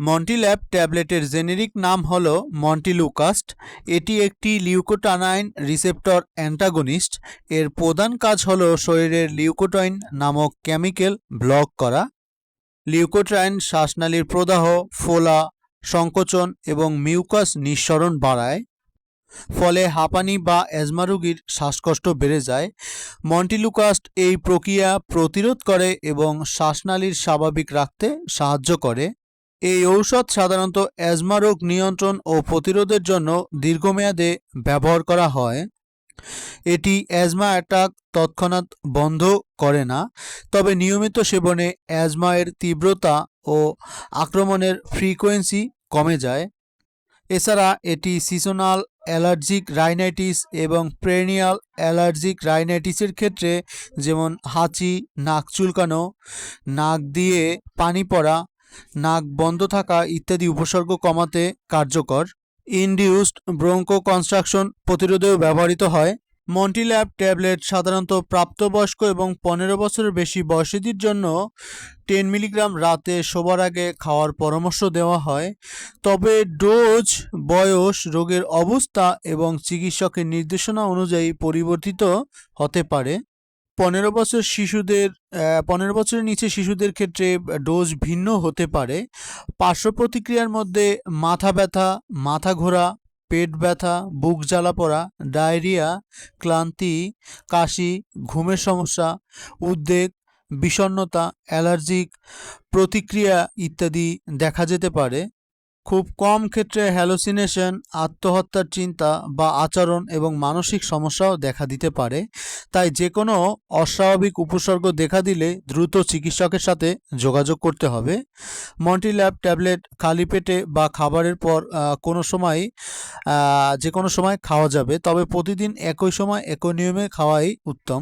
মন্টিল্যাব ট্যাবলেটের জেনেরিক নাম হল মন্টিলুকাস্ট এটি একটি লিউকোটানাইন রিসেপ্টর অ্যান্টাগনিস্ট এর প্রধান কাজ হল শরীরের লিউকোটাইন নামক কেমিক্যাল ব্লক করা। লিউকোট্রাইন শ্বাসনালীর প্রদাহ, ফোলা, সংকোচন এবং মিউকাস নিঃসরণ বাড়ায়। ফলে হাঁপানি বা অ্যাজমা রোগীর শ্বাসকষ্ট বেড়ে যায়। মন্টিলুকাস্ট এই প্রক্রিয়া প্রতিরোধ করে এবং শ্বাসনালীর স্বাভাবিক রাখতে সাহায্য করে। এই ঔষধ সাধারণত অ্যাজমা রোগ নিয়ন্ত্রণ ও প্রতিরোধের জন্য দীর্ঘমেয়াদে ব্যবহার করা হয়। এটি অ্যাজমা অ্যাটাক তৎক্ষণাৎ বন্ধ করে না, তবে নিয়মিত সেবনে অ্যাজমা এর তীব্রতা ও আক্রমণের ফ্রিকোয়েন্সি কমে যায়। এছাড়া এটি সিজনাল অ্যালার্জিক রাইনাইটিস এবং প্রেনিয়াল অ্যালার্জিক রাইনাইটিসের ক্ষেত্রে যেমন হাঁচি, নাক চুলকানো, নাক দিয়ে পানি পড়া নাক বন্ধ থাকা ইত্যাদি উপসর্গ কমাতে কার্যকর। ইনডিউসড ব্রঙ্কো কনস্ট্রাকশন প্রতিরোধেও ব্যবহৃত হয়। মন্টিল্যাব ট্যাবলেট সাধারণত প্রাপ্তবয়স্ক এবং পনেরো বছরের বেশি বয়সীদের জন্য টেন মিলিগ্রাম রাতে শোবার আগে খাওয়ার পরামর্শ দেওয়া হয়। তবে ডোজ, বয়স, রোগের অবস্থা এবং চিকিৎসকের নির্দেশনা অনুযায়ী পরিবর্তিত হতে পারে। পনেরো বছর শিশুদের পনেরো বছরের নিচে শিশুদের ক্ষেত্রে ডোজ ভিন্ন হতে পারে। পার্শ্ব প্রতিক্রিয়ার মধ্যে মাথা ব্যথা, মাথা ঘোরা, পেট ব্যথা, বুক জ্বালা পড়া, ডায়রিয়া, ক্লান্তি, কাশি, ঘুমের সমস্যা, উদ্বেগ, বিষণ্ণতা, অ্যালার্জিক প্রতিক্রিয়া ইত্যাদি দেখা যেতে পারে। খুব কম ক্ষেত্রে হ্যালোসিনেশন, আত্মহত্যার চিন্তা বা আচরণ এবং মানসিক সমস্যাও দেখা দিতে পারে। তাই যে কোনো অস্বাভাবিক উপসর্গ দেখা দিলে দ্রুত চিকিৎসকের সাথে যোগাযোগ করতে হবে। মন্টিল্যাব ট্যাবলেট খালি পেটে বা খাবারের পর কোনো সময় যে কোনো সময় খাওয়া যাবে, তবে প্রতিদিন একই সময়, একই নিয়মে খাওয়াই উত্তম।